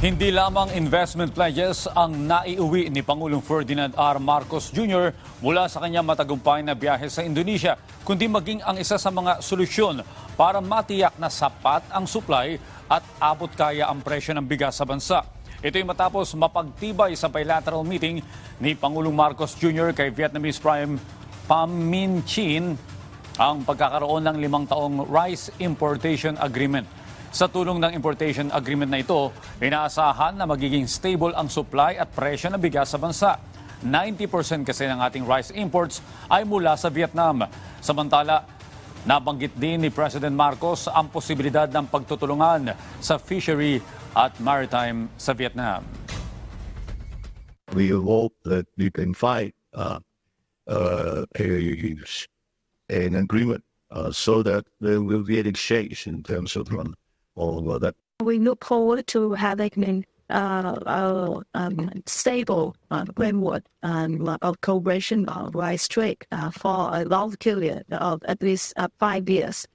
Hindi lamang investment pledges ang naiuwi ni Pangulong Ferdinand R. Marcos Jr. mula sa kanyang matagumpay na biyahe sa Indonesia, kundi maging ang isa sa mga solusyon para matiyak na sapat ang supply at abot kaya ang presyo ng bigas sa bansa. Ito'y matapos mapagtibay sa bilateral meeting ni Pangulong Marcos Jr. kay Vietnamese Prime Pham Minh Chinh ang pagkakaroon ng limang taong rice importation agreement. Sa tulong ng importation agreement na ito, inaasahan na magiging stable ang supply at presyo ng bigas sa bansa. 90% kasi ng ating rice imports ay mula sa Vietnam. Samantala, nabanggit din ni President Marcos ang posibilidad ng pagtutulungan sa fishery at maritime sa Vietnam. we hope that we can find uh, uh, a, an agreement uh, so that there will be an exchange in terms of all of that. We look forward to having uh, um, stable uh, framework um, of cooperation on rice trade uh, for a long period of at least uh, five years.